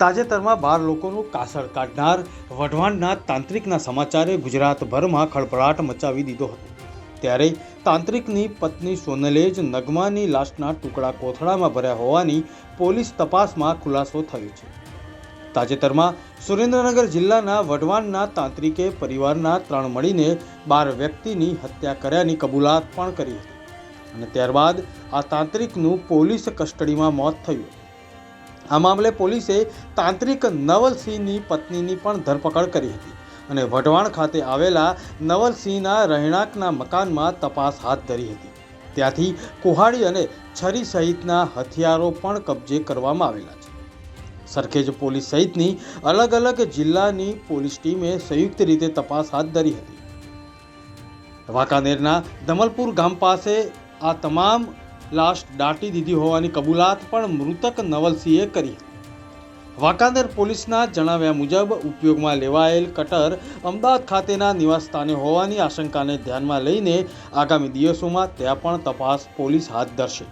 તાજેતરમાં બાર લોકોનું કાસળ કાઢનાર વઢવાણના તાંત્રિકના સમાચારે ગુજરાતભરમાં ખળભળાટ મચાવી દીધો હતો. ત્યારે તાંત્રિકની પત્ની સોનલે જ નગમાની લાશના ટુકડા કોથળામાં ભર્યા હોવાની પોલીસ તપાસમાં ખુલાસો થયો છે. તાજેતરમાં સુરેન્દ્રનગર જિલ્લાના વઢવાણના તાંત્રિકે પરિવારના ત્રણ મળીને બાર વ્યક્તિની હત્યા કર્યાની કબૂલાત પણ કરી હતી. અને ત્યારબાદ આ તાંત્રિકનું પોલીસ કસ્ટડીમાં મોત થયું આ મામલે પોલીસે તાંત્રિક નવલસિંહની પત્નીની પણ ધરપકડ કરી હતી અને વઢવાણ ખાતે આવેલા નવલસિંહના રહેણાંકના મકાનમાં તપાસ હાથ ધરી હતી. ત્યાંથી કુહાડી અને છરી સહિતના હથિયારો પણ કબજે કરવામાં આવેલા છે. સરખેજ પોલીસ સહિતની અલગ અલગ જિલ્લાની પોલીસ ટીમે સંયુક્ત રીતે તપાસ હાથ ધરી હતી. વાંકાનેરના દમલપુર ગામ પાસે આ તમામ લાશ દાટી દીધી હોવાની કબૂલાત પણ મૃતક નવલસિંહે કરી. વાંકાનેર પોલીસના જણાવ્યા મુજબ ઉપયોગમાં લેવાયેલ કટર અમદાવાદ ખાતેના નિવાસસ્થાને હોવાની આશંકાને ધ્યાનમાં લઈને આગામી દિવસોમાં ત્યાં પણ તપાસ પોલીસ હાથ ધરશે.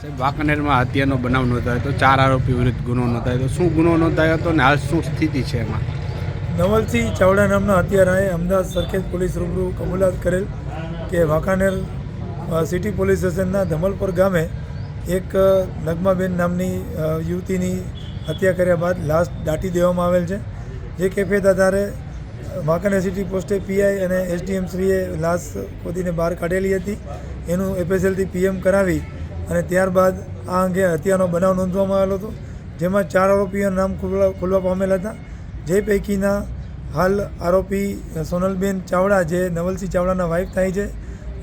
સાહેબ વાંકાનેરમાં હત્યાનો બનાવ નોંધાયો હતો ચાર આરોપી વિરુદ્ધ ગુનો નોંધાયો હતો શું ગુનો નોંધાયો હતો ને હાલ શું સ્થિતિ છે એમાં? નવલસિંહ ચાવડા નામના હત્યારાએ અમદાવાદ સરખેજ પોલીસ રૂબરૂ કબૂલાત કરેલ કે વાંકાનેર સિટી પોલીસ સ્ટેશનના ધમલપુર ગામે એક નગમાબેન નામની યુવતીની હત્યા કર્યા બાદ લાશ દાટી દેવામાં આવેલ છે. જે કેફેદ આધારે વાંકાનેર સિટી પોસ્ટે પીઆઈ અને એસડીએમશ્રીએ લાશ ખોદીને બહાર કાઢેલી હતી. એનું એપીએસએલથી પીએમ કરાવી અને ત્યારબાદ આ અંગે હત્યાનો બનાવ નોંધવામાં આવેલો હતો, જેમાં ચાર આરોપીઓના નામ ખુલવા ખુલવા પામેલા હતા. જે પૈકીના હાલ આરોપી સોનલબેન ચાવડા, જે નવલસિંહ ચાવડાના વાઇફ થાય છે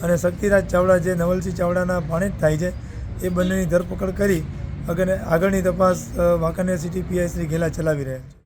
અને શક્તિરાજ ચાવડા જે નવલસિંહ ચાવડાના ભાણેજ થાય છે, એ બંનેની ધરપકડ કરી આગળની તપાસ વાંકાનેર સિટી પીઆઈ શ્રી ઘેલા ચલાવી રહ્યા છે.